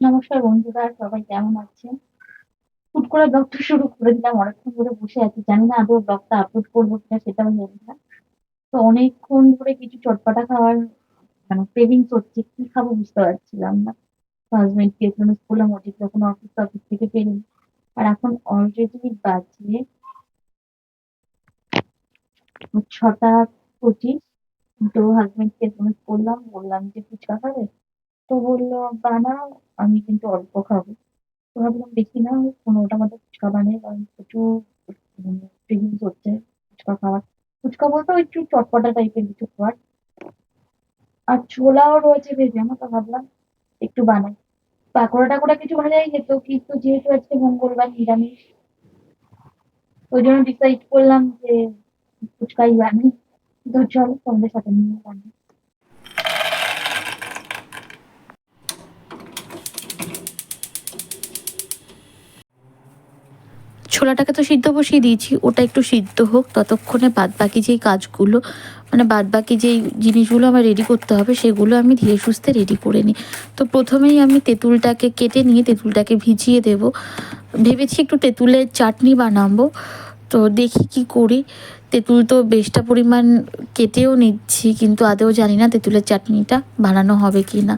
নমস্কার বন্ধুরা, সবাই কেমন আছেন? হুট করে ব্লগটা শুরু করে দিলাম, অনেকক্ষণ ধরে বসে আছি। জানি না আদৌ ব্লগটা আপলোড করব কিনা সেটাও জানি না। তো অনেকক্ষণ ধরে কিছু চটপটা খাওয়ার মানে ক্রেভিংস হচ্ছে কি খাব বুঝতে পারছিলাম না। হাজবেন্ডকে করলাম ও ঠিক তখন অফিস অফিস থেকে ফেরেনি আর এখন অলরেডি বাজে ছটা পঁচিশ। তো হাজবেন্ডকে এসএমএস করলাম, বললাম যে ফুচকা খাবে? তো বলল বানাও আমি কিন্তু অল্প খাব। তো ভাবলাম, দেখি না পনেরোটা মতো ফুচকা বানিয়ে কারণ প্রচুর ক্রেভিংস হচ্ছে ফুচকা খাওয়ার। ফুচকা বলতে ওই একটু চটপটা টাইপের কিছু খাবার আর ছোলাও রয়েছে ভেজে আমার তো ভাবলাম একটু বানাই। পাকোড়া টাকোড়া কিছু ভাজাই যেত, কিন্তু যেহেতু আজকে মঙ্গলবার নিরামিষ, ওই জন্য ডিসাইড করলাম যে ফুচকাই বানাই তো চলো তোমাদের সাথে নিয়ে বানাই ছোলাটাকে তো সিদ্ধ বসিয়ে দিয়েছি, ওটা একটু সিদ্ধ হোক, ততক্ষণে বাদবাকি যেই কাজগুলো মানে বাদবাকি যেই জিনিসগুলো আমার রেডি করতে হবে, সেগুলো আমি ধীরে সুস্থে রেডি করে নিই। তো প্রথমেই আমি তেঁতুলটাকে কেটে নিয়ে তেঁতুলটাকে ভিজিয়ে দেব। ভেবেছি একটু তেঁতুলের চাটনি বানাবো। তো দেখি কি করি। তেঁতুল তো বেশটা পরিমাণ কেটেও নিচ্ছি, কিন্তু আদেও জানি না তেঁতুলের চাটনিটা বানানো হবে কি না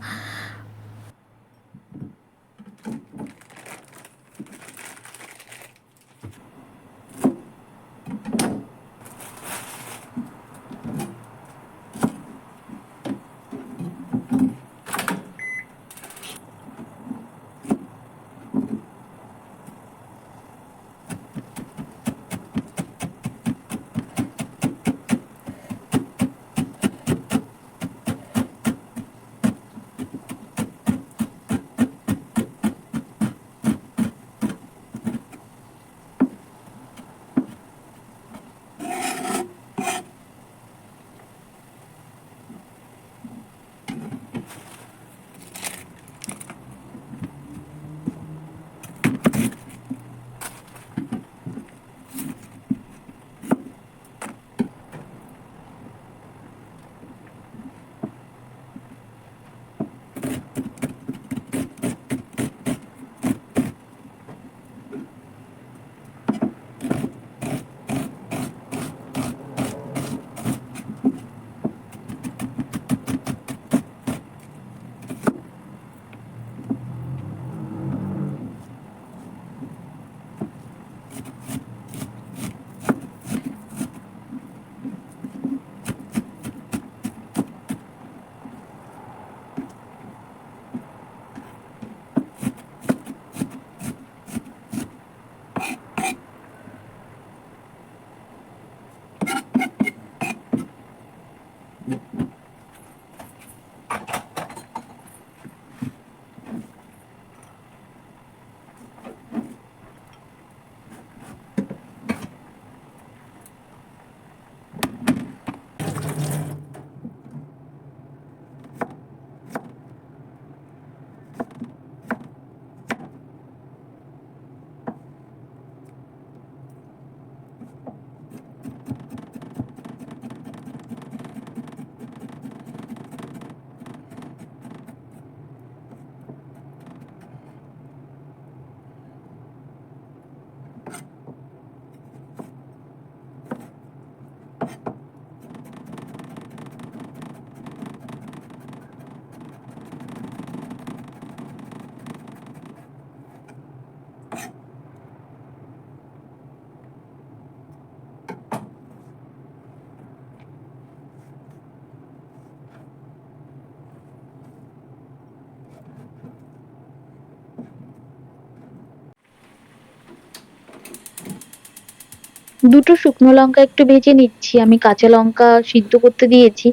দুটো শুকনো লঙ্কা একটু ভেজে নিচ্ছি। আমি কাঁচা লঙ্কা সিদ্ধ করতে দিয়েছি।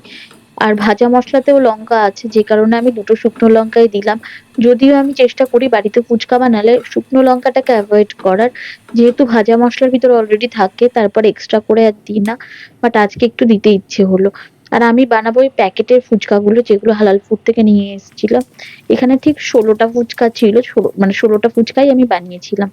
আর ভাজা মশলাতেও লঙ্কা আছে, যে কারণে আমি দুটো শুকনো লঙ্কাই দিলাম। যদিও আমি চেষ্টা করি বাড়িতে ফুচকা বানালে শুকনো লঙ্কাটাকে অ্যাভয়েড করার। যেহেতু ভাজা মশলার ভিতরে অলরেডি থাকে, তারপর এক্সট্রা করে আর দিই না। বাট আজকে একটু দিতে ইচ্ছে হলো। আর আমি বানাবো ওই প্যাকেটের ফুচকাগুলো, যেগুলো হালাল ফুড থেকে নিয়ে এসেছিলাম। এখানে ঠিক ষোলোটা ফুচকা ছিল মানে ষোলোটা ফুচকাই আমি বানিয়েছিলাম।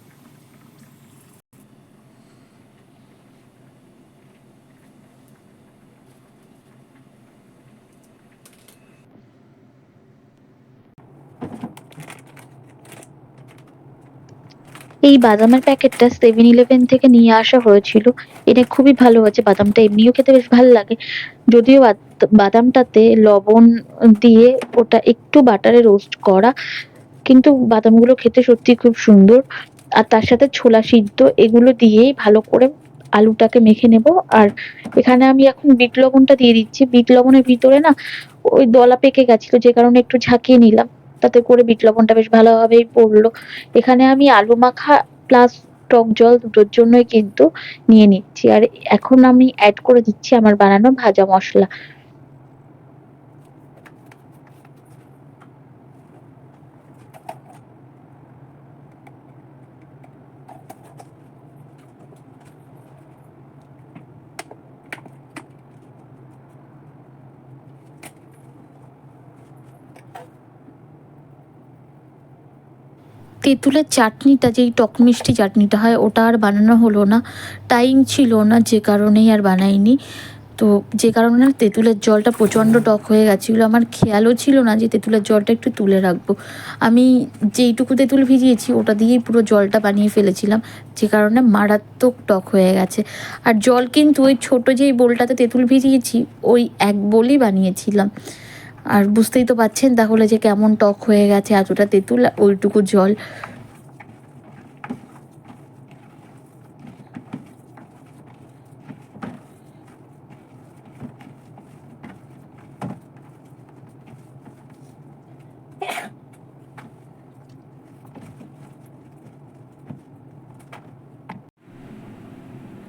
এই বাদামের প্যাকেটটা সেভেন ইলেভেন থেকে নিয়ে আসা হয়েছিল। এটা খুবই ভালো হয়েছে, বাদামটা এমনিও খেতে বেশ ভালো লাগে। যদিও বাদ- বাদামটাতে লবণ দিয়ে ওটা একটু বাটারে রোস্ট করা, কিন্তু বাদামগুলো খেতে সত্যি খুব সুন্দর। আর তার সাথে ছোলা সিদ্ধ, এগুলো দিয়েই ভালো করে আলুটাকে মেখে নেব। আর এখানে আমি এখন বিট লবণটা দিয়ে দিচ্ছি। বিট লবণের ভিতরে না ওই দলা পেকে গেছিল, যে কারণে একটু ঝাঁকিয়ে নিলাম। তাতে করে বিট লবণটা বেশ ভালোভাবেই পড়ল। এখানে আমি আলু মাখা প্লাস টক জল দুটোর জন্যই কিন্তু নিয়ে নিচ্ছি। আর এখন আমি অ্যাড করে দিচ্ছি আমার বানানো ভাজা মশলা। তেঁতুলের চাটনিটা, যেই টক মিষ্টি চাটনিটা হয়, ওটা আর বানানো হলো না। টাইম ছিল না, যে কারণেই আর বানাইনি। তো যে কারণে তেঁতুলের জলটা প্রচণ্ড টক হয়ে গেছিল। আমার খেয়ালও ছিল না যে তেঁতুলের জলটা একটু তুলে রাখব। আমি যেইটুকু তেঁতুল ভিজিয়েছি, ওটা দিয়েই পুরো জলটা বানিয়ে ফেলেছিলাম। যে কারণে মারাত্মক টক হয়ে গেছে। আর জল কিন্তু ওই ছোটো যেই বোলটাতে তেঁতুল ভিজিয়েছি, ওই এক বোলই বানিয়েছিলাম। আর বুঝতেই তো পাচ্ছেন তাহলে যে কেমন টক হয়ে গেছে এতটা তেঁতুল ওইটুকু জল।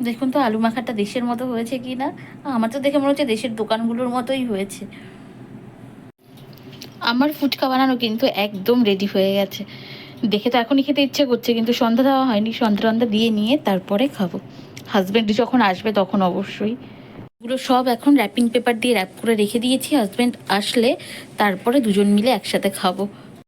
দেখুন তো, আলু মাখাটা দেশের মতো হয়েছে কি না আমার তো দেখে মনে হচ্ছে দেশের দোকানগুলোর মতোই হয়েছে। আমার ফুচকা বানানো কিন্তু একদম রেডি হয়ে গেছে। দেখে তো এখনই খেতে ইচ্ছে করছে, কিন্তু সন্ধ্যা দেওয়া হয়নি। সন্ধ্যা টন্ধা দিয়ে নিয়ে তারপরে খাব। হাজব্যান্ড যখন আসবে তখন অবশ্যই। পুরো সব এখন র্যাপিং পেপার দিয়ে র্যাপ করে রেখে দিয়েছি। হাজব্যান্ড আসলে তারপরে দুজন মিলে একসাথে খাব।